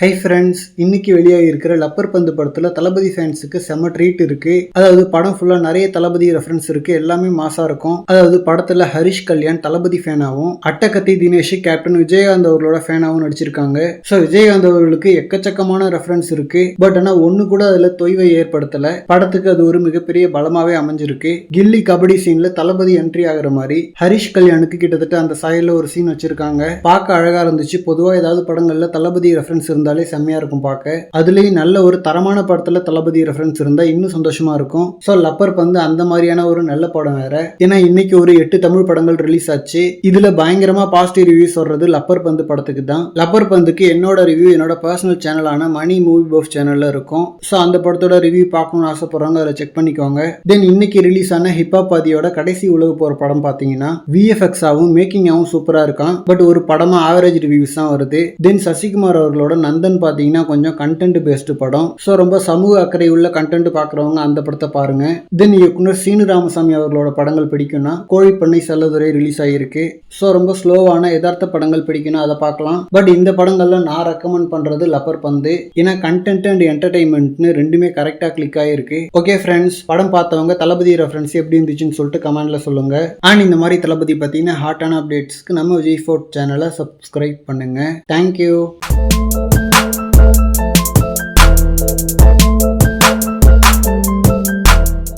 Hi friends இன்னைக்கு வெளியாக இருக்கிற லப்பர் பந்து படத்தில் தளபதி ஃபேன்ஸுக்கு செம ட்ரீட் இருக்கு. அதாவது படம் ஃபுல்லாக நிறைய தளபதி ரெஃபரன்ஸ் இருக்கு. எல்லாமே மாசா இருக்கும். அதாவது படத்தில் ஹரிஷ் கல்யாண் தளபதி ஃபேனாவும் அட்டகத்தி தினேஷ் கேப்டன் விஜயகாந்த் அவர்களோட ஃபேனாவும் நடிச்சிருக்காங்க. ஸோ விஜயகாந்த் அவர்களுக்கு எக்கச்சக்கமான ரெஃபரன்ஸ் இருக்கு. பட் ஆனால் ஒன்று கூட அதில் தொய்வை ஏற்படுத்தலை. படத்துக்கு அது ஒரு மிகப்பெரிய பலமாகவே அமைஞ்சிருக்கு. கில்லி கபடி சீனில் தளபதி என்ட்ரி ஆகிற மாதிரி ஹரிஷ் கல்யாணுக்கு கிட்டத்தட்ட அந்த சாயலில் ஒரு சீன் வச்சிருக்காங்க. பார்க்க அழகாக இருந்துச்சு. பொதுவாக ஏதாவது படங்களில் தளபதி ரெஃபரன்ஸ் இருந்தால் செம்மையா இருக்கும் பார்க்க. அதுலேயும் நல்ல ஒரு தரமான படத்துல தளபதி ரெஃபரன்ஸ் இருந்தா இன்னும் சந்தோஷமா இருக்கும். ஸோ லப்பர் பந்து அந்த மாதிரியான ஒரு நல்ல படம் வேற. ஏன்னா இன்னைக்கு ஒரு எட்டு தமிழ் படங்கள் ரிலீஸ் ஆச்சு. இதுல பயங்கரமா பாசிட்டிவ் ரிவ்யூஸ் வர்றது லப்பர் பந்து படத்துக்கு தான். லப்பர் பந்துக்கு என்னோட ரிவ்யூ என்னோட பர்சனல் சேனலான மணி மூவி பஃப் சேனல்ல இருக்கும். ஸோ அந்த படத்தோட ரிவ்யூ பார்க்கணும்னு ஆசைப்படுறாங்க. அதை செக் பண்ணிக்கோங்க. தென் இன்னைக்கு ரிலீஸ் ஆன ஹிப்பாபாதியோட கடைசி உலக போற படம் பார்த்தீங்கன்னா விஎஃப்எக்ஸ் ஆகும் மேக்கிங் ஆகும் இருக்கான். பட் ஒரு படமா ஆவரேஜ் ரிவ்யூஸ் தான் வருது. தென் சசிகுமார் அவர்களோட நந்தன் பார்த்தீங்கன்னா கொஞ்சம் கண்டென்ட் பேஸ்டு படம். ஸோ ரொம்ப சமூக அக்கறை உள்ள கண்டென்ட் பார்க்குறவங்க அந்த படத்தை பாருங்க. தென் இயக்குனர் சீனு ராமசாமி அவர்களோட படங்கள் பிடிக்கும்னா கோழிப்பண்ணை செல்லதுரை ரிலீஸ் ஆகியிருக்கு ஸோ ரொம்ப ஸ்லோவான யதார்த்த படங்கள் பிடிக்கும்னா அதை பார்க்கலாம். பட் இந்த படங்கள்ல நான் ரெக்கமெண்ட் பண்ணுறது லப்பர் பந்து. ஏன்னா கண்டென்ட் அண்ட் என்டர்டைன்மெண்ட்னு ரெண்டுமே கரெக்டாக கிளிக் ஆகிருக்கு ஓகே ஃப்ரெண்ட்ஸ் படம் பார்த்தவங்க தளபதி ரெஃபரன்ஸ் எப்படி இருந்துச்சுன்னு சொல்லிட்டு கமெண்ட்ல சொல்லுங்க. அண்ட் இந்த மாதிரி தளபதி பார்த்தீங்கன்னா ஹாட்டான அப்டேட்ஸ்க்கு நம்ம விஜய் ஃபோர்ட் சேனலை சப்ஸ்கிரைப் பண்ணுங்க. Thank you